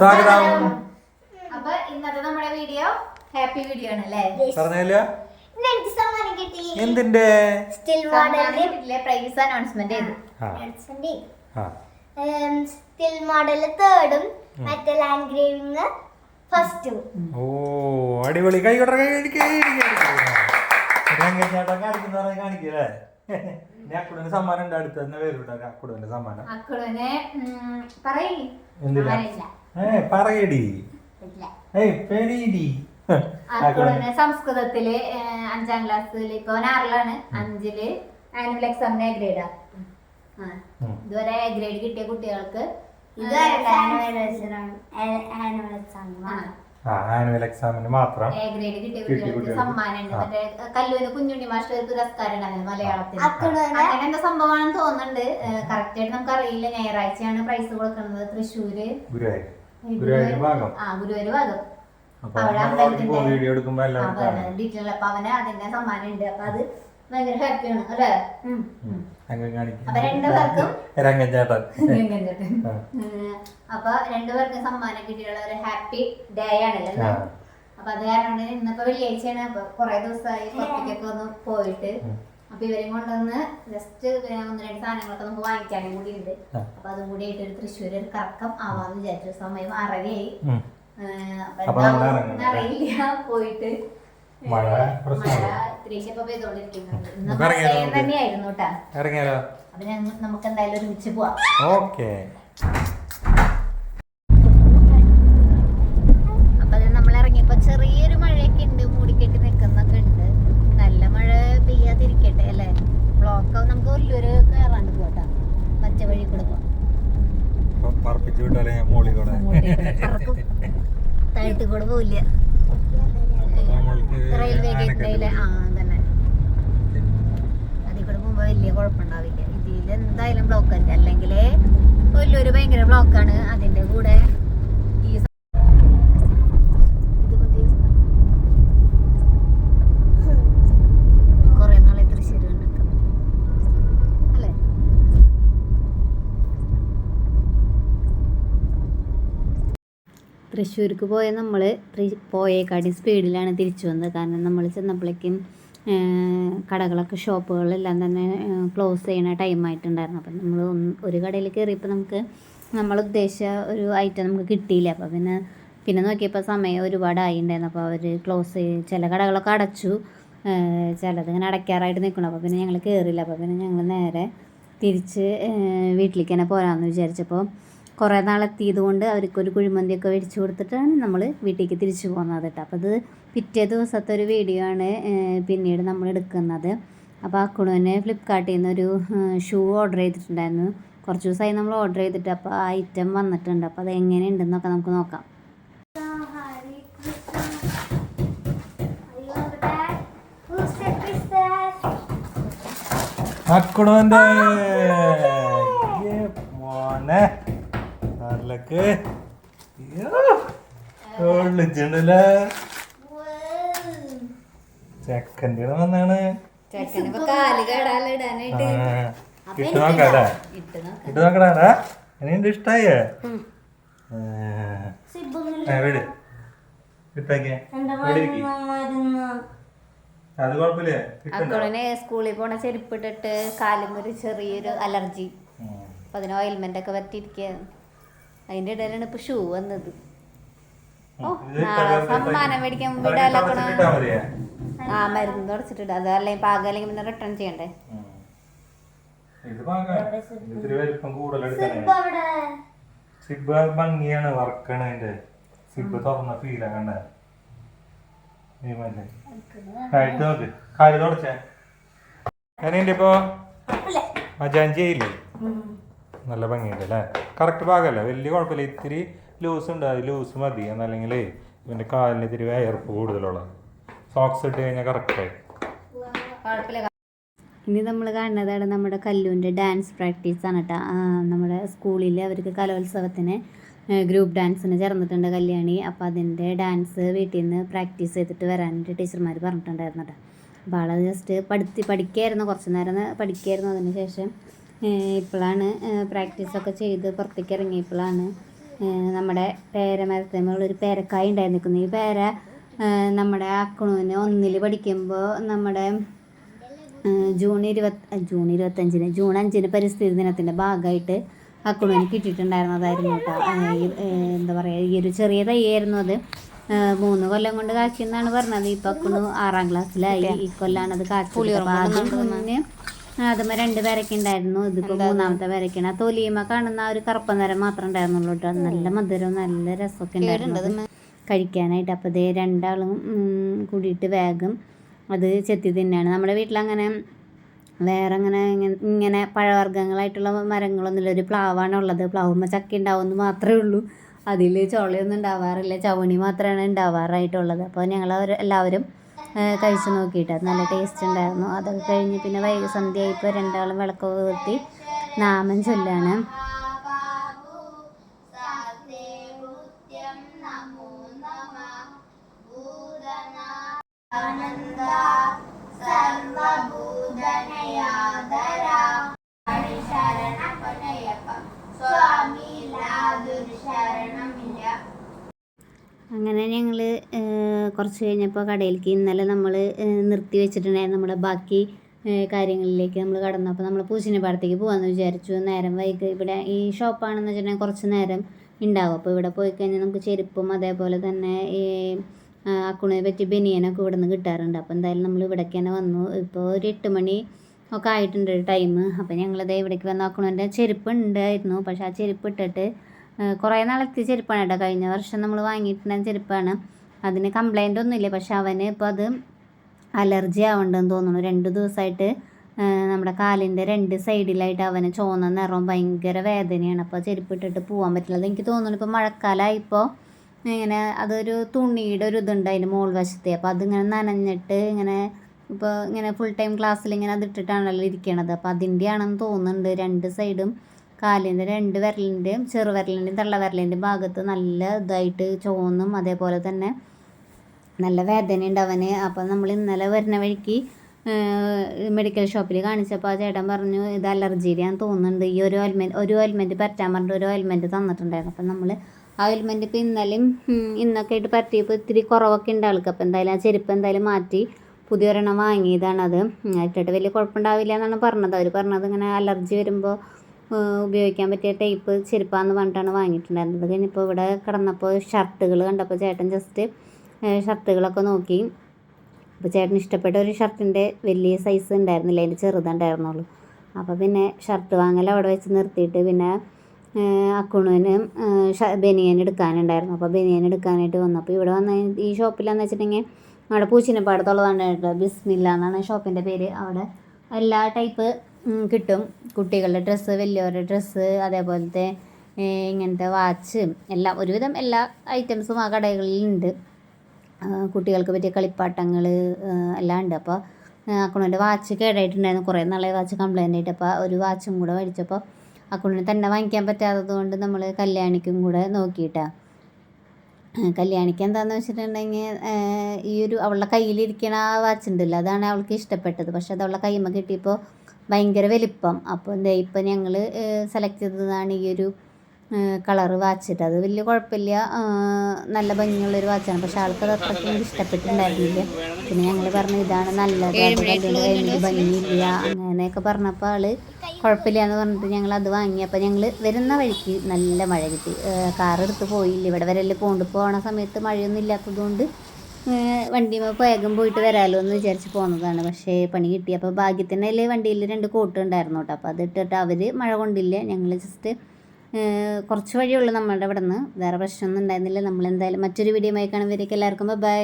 സ്വാഗതം. അപ്പൊ ഇന്നത്തെ നമ്മുടെ വീഡിയോ ഹാപ്പി വീഡിയോ ആണ് അല്ലേ? പറഞ്ഞില്ല എനിക്ക് സമ്മാനം കിട്ടി. എന്തിന്റെ പ്രൈസ് അനൗൺസ്മെന്റ് ചെയ്തു. സ്റ്റിൽ മോഡൽ തേർഡും മറ്റേ ലാൻഡ് ഗ്രേവിംഗ് ഫസ്റ്റും ഓ അടിപൊളി. കൈ കൊട്ട കൈ. രംഗൻ ചേട്ടൻ കാണിക്കല്ലേ ഞാൻ അക്കുടന്റെ സമ്മാനം ഉണ്ട്. അടുത്ത് തന്നെ വരൂട്ടോ അക്കുടന്റെ സമ്മാനം. അക്കുടനെ. ഏ പറയടി. ഏയ് പെരീടി അക്കുടനെ സംസ്കൃതത്തിൽ അഞ്ചാം ക്ലാസ്സിൽ ഇപ്പൊ ആറിലാണ്. അഞ്ചിൽ ആനുവൽ എക്സാമിന് എ ഗ്രേഡാ. ഇതുവരെ എ ഗ്രേഡ് കിട്ടിയ കുട്ടികൾക്ക് ഇതുവരെ ആനുവൽ ആ. ആനുവൽ എക്സാമിന് മാത്രം കുഞ്ഞുണ്ണി ഒരു പുരസ്കാരം മലയാളത്തിൽ അങ്ങനെ എന്താ സംഭവമാണെന്ന് തോന്നുന്നുണ്ട്. കറക്റ്റ് ആയിട്ട് നമുക്ക് അറിയില്ല. ഞായറാഴ്ചയാണ് പ്രൈസ് കൊടുക്കുന്നത്. തൃശ്ശൂര്. ഗുരുവായൂർ. ഗുരുവായൂർ. ഭാഗം. ആ ഗുരുവായൂർ ഭാഗം. അവിടെ അമ്പലത്തിന്റെ- ഡീറ്റെയിൽ അപ്പൊ അവന് അതിന്റെ സമ്മാനം ഉണ്ട് അപ്പൊ അത് ഭയങ്കര ഹാപ്പിയാണ് അല്ലേ? അപ്പൊ രണ്ടുപേർക്കും സമ്മാനം കിട്ടിയുള്ള ഒരു ഹാപ്പി ഡേ ആണല്ലോ? അപ്പൊ അത് കാരണം ഇന്നിപ്പോ വെള്ളിയാഴ്ചയാണ് അപ്പൊ കൊറേ ദിവസമായി പുറത്തേക്കൊക്കെ ഒന്ന് പോയിട്ട്. അപ്പൊ ഇവരെയും കൊണ്ടൊന്ന് ജസ്റ്റ് ഒന്ന് രണ്ട് സാധനങ്ങളൊക്കെ നമുക്ക് വാങ്ങിക്കാനും കൂടി ഉണ്ട്. അപ്പൊ അതും കൂടി ആയിട്ട് ഒരു തൃശ്ശൂർ ഒരു കറക്കം ആവാന്ന് വിചാരിച്ചു. സമയം ആറരയായി. എന്ന് അറിയില്ല പോയിട്ട്. മഴ തന്നെയായിരുന്നു കേട്ടാ. ഇറങ്ങിയാലോ? അപ്പൊ നമുക്ക് എന്തായാലും ഒരുമിച്ച് പോവാം. ഓക്കേ. താഴത്ത് കൂടെ പോവില്ല. റെയിൽവേ ഗേറ്റ് ഗേറ്റിലെ ആ പോയി. തന്നെ അതിൽ കൂടെ പോകുമ്പോ വലിയ കുഴപ്പമുണ്ടാവില്ല. ഇതിൽ എന്തായാലും ബ്ലോക്ക് ഉണ്ട് അല്ലെങ്കിൽ വലിയൊരു ഭയങ്കര ബ്ലോക്കാണ് അതിന്റെ കൂടെ അല്ലേ? തൃശ്ശൂർക്ക് പോയ നമ്മൾ പോയേക്കാട്ടി സ്പീഡിലാണ് തിരിച്ചു വന്നത്. കാരണം നമ്മൾ ചെന്നപ്പോഴേക്കും കടകളൊക്കെ ഷോപ്പുകളെല്ലാം തന്നെ ക്ലോസ് ചെയ്യണ ടൈമായിട്ടുണ്ടായിരുന്നു അപ്പം നമ്മൾ ഒരു കടയിൽ കയറിയപ്പോൾ നമുക്ക് നമ്മൾ ഉദ്ദേശിച്ച ഒരു ഐറ്റം നമുക്ക് കിട്ടിയില്ല. അപ്പോൾ പിന്നെ പിന്നെ നോക്കിയപ്പോൾ സമയം ഒരുപാടായി ഉണ്ടായിരുന്നു അപ്പോൾ അവർ ക്ലോസ് ചില കടകളൊക്കെ അടച്ചു. ചിലത് ഇങ്ങനെ അടയ്ക്കാറായിട്ട് നിൽക്കണം അപ്പോൾ പിന്നെ ഞങ്ങൾ കയറിയില്ല. അപ്പോൾ പിന്നെ ഞങ്ങൾ നേരെ തിരിച്ച് വീട്ടിലേക്ക് തന്നെ പോരാമെന്ന് വിചാരിച്ചപ്പോൾ കുറേ നാളെത്തിയത് കൊണ്ട് അവർക്കൊരു കുഴിമന്തിയൊക്കെ മേടിച്ചു കൊടുത്തിട്ടാണ് നമ്മൾ വീട്ടിലേക്ക് തിരിച്ചു പോകുന്നത് കേട്ടോ. അപ്പോൾ അത് പിറ്റേ ദിവസത്തെ ഒരു വീഡിയോ ആണ് പിന്നീട് നമ്മൾ എടുക്കുന്നത്. അപ്പോൾ അക്കുണുവിന് ഫ്ലിപ്കാർട്ടിൽ നിന്ന് ഒരു ഷൂ ഓർഡർ ചെയ്തിട്ടുണ്ടായിരുന്നു. കുറച്ച് ദിവസമായി നമ്മൾ ഓർഡർ ചെയ്തിട്ട് അപ്പോൾ ആ ഐറ്റം വന്നിട്ടുണ്ട്. അപ്പോൾ അത് എങ്ങനെയുണ്ടെന്നൊക്കെ നമുക്ക് നോക്കാം. മോനെ. വിളിച്ചിണ്ടല്ലേ ചെക്കന്റെ വന്നാണ് ചെക്കനിപ്പോ കാൽ കേടാലിടാനായിട്ട് ആ, ഇട്ട് നോക്കാല്ലേ ഇട്ട് നോക്കാം. ഇട്ട് നോക്കടാ എന്നെ ഇഷ്ടായേ? വിട്. ഇട്ടേക്കേ. അത് കുഴപ്പമില്ല. കിട്ടണ്ട സ്കൂളിൽ പോണ ചെരുപ്പിട്ടിട്ട് കാലും ഒരു ചെറിയൊരു അലർജി. അപ്പൊ അതിന് ഓയിൽമെന്റ് ഒക്കെ പറ്റിയിരിക്കുക അതിന്റെ ഇടയിലാണ് ഇപ്പൊ ഷൂ വന്നത്. ഓ നാളെ സമ്മാനം മേടിക്കാൻ വിടാലോ ആ മരുന്ന് തുടച്ചിട്ടിട്ട് അത് അല്ലെങ്കിൽ പാകം അല്ലെങ്കിൽ പിന്നെ റിട്ടേൺ ചെയ്യണ്ടേ? ഇത് ഇത്തിരി വലിപ്പം സിബ് ഭംഗിയാണ് വർക്കാണ് അതിന്റെ സിബ് തുറന്ന ഫീല കണ്ട? ആയിട്ട് നോക്ക്. തുടച്ചേ. എങ്ങനെയുണ്ട് ഇപ്പൊ? മജാഞ്ചി ആയില്ലേ? നല്ല ഭംഗിയുണ്ട് അല്ലേ? കറക്റ്റ് ഭാഗമല്ല വലിയ കുഴപ്പമില്ല. ഇത്തിരി ലൂസ് ഉണ്ട്. അത് ലൂസ് മതി. എന്നല്ലെങ്കിൽ ഇവന്റെ കാലിന് ഇത്തിരി വയർപ്പ് കൂടുതലുള്ള. സോക്സ് ഇട്ട് കഴിഞ്ഞാൽ കറക്റ്റായി ഇനി നമ്മൾ കാണുന്നതാണ് നമ്മുടെ കല്ലൂന്റെ ഡാൻസ് പ്രാക്ടീസ് ആണ് കേട്ടോ നമ്മുടെ സ്കൂളിൽ അവർക്ക് കലോത്സവത്തിന് ഗ്രൂപ്പ് ഡാൻസിന് ചേർന്നിട്ടുണ്ട് കല്യാണി. അപ്പോൾ അതിന്റെ ഡാൻസ് വീട്ടിൽ നിന്ന് പ്രാക്ടീസ് ചെയ്തിട്ട് വരാനായിട്ട് ടീച്ചർമാർ പറഞ്ഞിട്ടുണ്ടായിരുന്നു കേട്ടോ അപ്പോൾ ആളത് ജസ്റ്റ് പഠിത്തി പഠിക്കായിരുന്നു. കുറച്ച് നേരം പഠിക്കായിരുന്നു. അതിന് ശേഷം ഇപ്പോഴാണ് പ്രാക്ടീസൊക്കെ ചെയ്ത് പുറത്തേക്ക് ഇറങ്ങിയപ്പോഴാണ് നമ്മുടെ പേരമരത്തേമുള്ളൊരു പേരക്കായ ഉണ്ടായി നിൽക്കുന്നത്. ഈ പേര നമ്മുടെ അക്കണൂന് ഒന്നിൽ പഠിക്കുമ്പോൾ നമ്മുടെ ജൂൺ ഇരുപത്തി ജൂൺ ഇരുപത്തഞ്ചിന് ജൂൺ അഞ്ചിന് പരിസ്ഥിതി ദിനത്തിന്റെ ഭാഗമായിട്ട് അക്കണൂന് കിട്ടിയിട്ടുണ്ടായിരുന്നതായിരുന്നു കേട്ടോ. എന്താ പറയുക ഈ ഒരു ചെറിയ തൈയായിരുന്നു അത്. മൂന്ന് കൊല്ലം കൊണ്ട് കാച്ചിയെന്നാണ് പറഞ്ഞത്. ഇപ്പം അക്കണു ആറാം ക്ലാസ്സിലായി. ഈ കൊല്ലാണ് അത് കാച്ചി ആദ്യമേ രണ്ട് പേരൊക്കെ ഉണ്ടായിരുന്നു. ഇതിപ്പോൾ മൂന്നാമത്തെ പേരൊക്കെയാണ്. ആ തൊലിയുമ്മ കാണുന്ന ആ ഒരു കറുപ്പ നിറം മാത്രമേ ഉണ്ടായിരുന്നുള്ളൂ കേട്ടോ. നല്ല മധുരവും നല്ല രസമൊക്കെ ഉണ്ടായിരുന്നു കഴിക്കാനായിട്ട്. അപ്പോൾ ഇതേ രണ്ടാളും കൂടിയിട്ട് വേഗം അത് ചെത്തി തിന്നാണ് നമ്മുടെ വീട്ടിലങ്ങനെ വേറെ അങ്ങനെ ഇങ്ങ- ഇങ്ങനെ പഴവർഗങ്ങളായിട്ടുള്ള മരങ്ങളൊന്നുമില്ല. ഒരു പ്ലാവാണ് ഉള്ളത്. പ്ലാവുമ്പോൾ ചക്ക ഉണ്ടാവുമെന്ന് മാത്രമേ ഉള്ളൂ. അതിൽ ചോളയൊന്നും ഉണ്ടാവാറില്ല. ചവണി മാത്രമാണ് ഉണ്ടാവാറായിട്ടുള്ളത്. അപ്പോൾ ഞങ്ങൾ എല്ലാവരും കഴിച്ചു നോക്കിയിട്ട് നല്ല ടേസ്റ്റ് ഉണ്ടായിരുന്നു. അതൊക്കെ കഴിഞ്ഞ് പിന്നെ വൈകി സന്ധ്യയായപ്പോൾ രണ്ടാളും വിളക്കൊക്കെ കൂട്ടി നാമൻ ചൊല്ലാണ്. കുറച്ച് കഴിഞ്ഞപ്പോൾ കടയിലേക്ക് ഇന്നലെ നമ്മൾ നിർത്തി വെച്ചിട്ടുണ്ടായിരുന്നു നമ്മുടെ ബാക്കി കാര്യങ്ങളിലേക്ക് നമ്മൾ കടന്നു. അപ്പോൾ നമ്മൾ പൂശിനിപ്പാടത്തേക്ക് പോകാമെന്ന് വിചാരിച്ചു. നേരം വൈകി ഇവിടെ ഈ ഷോപ്പാണെന്ന് വെച്ചിട്ടുണ്ടെങ്കിൽ കുറച്ച് നേരം ഉണ്ടാവും അപ്പോൾ ഇവിടെ പോയി കഴിഞ്ഞാൽ നമുക്ക് ചെരുപ്പും അതേപോലെ തന്നെ ഈ അക്കുണിനെ പറ്റി ബനിയനൊക്കെ ഇവിടെ നിന്ന് കിട്ടാറുണ്ട്. അപ്പോൾ എന്തായാലും നമ്മൾ ഇവിടേക്ക് തന്നെ വന്നു. ഇപ്പോൾ ഒരു എട്ട് മണി ഒക്കെ ആയിട്ടുണ്ട് ടൈം അപ്പോൾ ഞങ്ങളത് ഇവിടേക്ക് വന്ന് അക്കുണിന്റെ ചെരുപ്പ് ഉണ്ടായിരുന്നു പക്ഷേ ആ ചെരുപ്പ് ഇട്ടിട്ട് കുറേ നാളെത്തിയ ചെരുപ്പാണ് കേട്ടോ. കഴിഞ്ഞ വർഷം നമ്മൾ വാങ്ങിയിട്ടുണ്ടായ ചെരുപ്പാണ്. അതിന് കംപ്ലൈന്റ് ഒന്നുമില്ല. പക്ഷെ അവന് ഇപ്പോൾ അത് അലർജി ആവുന്നുണ്ടെന്ന് തോന്നുന്നു. രണ്ട് ദിവസമായിട്ട് നമ്മുടെ കാലിന്റെ രണ്ട് സൈഡിലായിട്ട് അവന് ചുവന്ന നിറവും ഭയങ്കര വേദനയാണ്. അപ്പോൾ ചെരുപ്പ് ഇട്ടിട്ട് പോകാൻ പറ്റില്ല. അത് എനിക്ക് തോന്നുന്നു ഇപ്പോൾ മഴക്കാലമായിപ്പോൾ ഇങ്ങനെ അതൊരു തുണിയുടെ ഒരു ഇതുണ്ട് അതിന്റെ മോൾ വശത്തെ. അപ്പോൾ അതിങ്ങനെ നനഞ്ഞിട്ട് ഇങ്ങനെ ഇപ്പോൾ ഇങ്ങനെ ഫുൾ ടൈം ക്ലാസ്സിൽ ഇങ്ങനെ അത് ഇട്ടിട്ടാണല്ലോ ഇരിക്കണത്. അപ്പോൾ അതിന്റെ ആണെന്ന് തോന്നുന്നുണ്ട്. രണ്ട് സൈഡും കാലിന്റെ രണ്ട് വിരലിന്റെയും ചെറുവിരലിന്റെയും തള്ളവിരലിന്റെയും ഭാഗത്ത് നല്ല ഇതായിട്ട് ചുവന്നും അതേപോലെ തന്നെ നല്ല വേദനയുണ്ട് അവന്. അപ്പം നമ്മൾ ഇന്നലെ വരുന്ന വഴിക്ക് മെഡിക്കൽ ഷോപ്പിൽ കാണിച്ചപ്പോൾ ആ ചേട്ടൻ പറഞ്ഞു ഇത് അലർജിയുടെയാന്ന് തോന്നുന്നുണ്ട്. ഈ ഒരു ഓയിൽമെന്റ് ഒരു ഓയിൽമെന്റ് പറ്റാൻ പറഞ്ഞിട്ട് ഒരു ഓയിൽമെന്റ് തന്നിട്ടുണ്ടായിരുന്നു. അപ്പം നമ്മൾ ആ ഓയിൽമെന്റ് ഇപ്പോൾ ഇന്നലെയും ഇന്നൊക്കെ ആയിട്ട് പറ്റിയപ്പോൾ ഇത്തിരി കുറവൊക്കെ ഉണ്ട് ആൾക്ക്. അപ്പോൾ എന്തായാലും ആ ചെരുപ്പ് എന്തായാലും മാറ്റി പുതിയൊരെണ്ണം വാങ്ങിയതാണത്. അത് ഇട്ടിട്ട് വലിയ കുഴപ്പമുണ്ടാവില്ല എന്നാണ് പറഞ്ഞത്. അവർ പറഞ്ഞത് ഇങ്ങനെ അലർജി വരുമ്പോൾ ഉപയോഗിക്കാൻ പറ്റിയ ടൈപ്പ് ചെരുപ്പാന്ന് പറഞ്ഞിട്ടാണ് വാങ്ങിയിട്ടുണ്ടായിരുന്നത്. കഴിഞ്ഞപ്പോൾ ഇവിടെ കിടന്നപ്പോൾ ഷർട്ടുകൾ കണ്ടപ്പോൾ ചേട്ടൻ ജസ്റ്റ് ഷർട്ടുകളൊക്കെ നോക്കി. അപ്പോൾ ചേട്ടന് ഇഷ്ടപ്പെട്ട ഒരു ഷർട്ടിന്റെ വലിയ സൈസ് ഉണ്ടായിരുന്നില്ല അതിന്റെ ചെറുതുണ്ടായിരുന്നുള്ളൂ. അപ്പോൾ പിന്നെ ഷർട്ട് വാങ്ങൽ അവിടെ വെച്ച് നിർത്തിയിട്ട് പിന്നെ അക്കുണുവിന് ബനിയൻ എടുക്കാനുണ്ടായിരുന്നു. അപ്പോൾ ബനിയൻ എടുക്കാനായിട്ട് വന്നു അപ്പോൾ ഇവിടെ വന്ന ഈ ഷോപ്പിലാന്ന് വെച്ചിട്ടുണ്ടെങ്കിൽ അവിടെ പൂച്ചിനെപ്പാടത്തുള്ളതാണ് കേട്ടോ ബിസ്മില്ല എന്നാണ് ഷോപ്പിന്റെ പേര്. അവിടെ എല്ലാ ടൈപ്പ് കിട്ടും. കുട്ടികളുടെ ഡ്രസ്സ് വലിയവരുടെ ഡ്രസ്സ് അതേപോലത്തെ ഇങ്ങനത്തെ വാച്ച് എല്ലാം ഒരുവിധം എല്ലാ ഐറ്റംസും ആ കടകളിലുണ്ട്. കുട്ടികൾക്ക് പറ്റിയ കളിപ്പാട്ടങ്ങൾ എല്ലാം ഉണ്ട്. അപ്പോൾ അക്കുണന്റെ വാച്ച് കേടായിട്ടുണ്ടായിരുന്നു. കുറേ നാളെ വാച്ച് കംപ്ലൈന്റ് ആയിട്ട്. അപ്പോൾ ഒരു വാച്ചും കൂടെ മേടിച്ചപ്പോൾ അക്കുണിന് തന്നെ വാങ്ങിക്കാൻ പറ്റാത്തത് കൊണ്ട് നമ്മൾ കല്യാണിക്കും കൂടെ നോക്കിയിട്ടാണ് കല്യാണിക്ക് എന്താണെന്ന് വെച്ചിട്ടുണ്ടെങ്കിൽ ഈ ഒരു അവളുടെ കയ്യിലിരിക്കണ ആ വാച്ച് ഉണ്ടല്ലോ അതാണ് അവൾക്ക് ഇഷ്ടപ്പെട്ടത്. പക്ഷെ അത് അവളുടെ കൈമ കിട്ടിയപ്പോൾ ഭയങ്കര വലിപ്പം. അപ്പോൾ എന്താ ഇപ്പം ഞങ്ങൾ സെലക്ട് ചെയ്തതാണ് ഈ ഒരു കളറ് വാച്ചിട്ട്. അത് വലിയ കുഴപ്പമില്ല. നല്ല ഭംഗിയുള്ളൊരു വാച്ചാണ്. പക്ഷെ ആൾക്കത് അത്രയ്ക്കും ഇഷ്ടപ്പെട്ടിട്ടുണ്ടായിരുന്നില്ല. പിന്നെ ഞങ്ങൾ പറഞ്ഞു ഇതാണ് നല്ലത്. അത് കല്യാണം കഴിഞ്ഞിട്ട് ഭംഗിയില്ല. അങ്ങനെയൊക്കെ പറഞ്ഞപ്പോൾ ആൾ കുഴപ്പമില്ല എന്ന് പറഞ്ഞിട്ട് ഞങ്ങൾ അത് വാങ്ങി. അപ്പോൾ ഞങ്ങൾ വരുന്ന വഴിക്ക് നല്ല മഴ കിട്ടി. കാർ എടുത്ത് പോയില്ല. ഇവിടെ വരൽ പോണ്ട്. പോകണ സമയത്ത് മഴയൊന്നും ഇല്ലാത്തതുകൊണ്ട് വണ്ടി വേഗം പോയിട്ട് വരാമല്ലോ എന്ന് വിചാരിച്ച് പോകുന്നതാണ് പക്ഷേ പണി കിട്ടി. അപ്പോൾ ഭാഗ്യത്തിനല്ലേ വണ്ടിയിൽ രണ്ട് കോട്ട് ഉണ്ടായിരുന്നു കേട്ടോ അപ്പോൾ അത് ഇട്ടിട്ട് അവർ മഴ കൊണ്ടില്ല. ഞങ്ങൾ ജസ്റ്റ് കുറച്ച് വഴിയുള്ളൂ നമ്മളുടെ ഇവിടെ നിന്ന് വേറെ പ്രശ്നമൊന്നും ഉണ്ടായിരുന്നില്ല. നമ്മൾ എന്തായാലും മറ്റൊരു വീഡിയോ ആയി കാണുമ്പോഴേക്കും എല്ലാവർക്കും ബൈ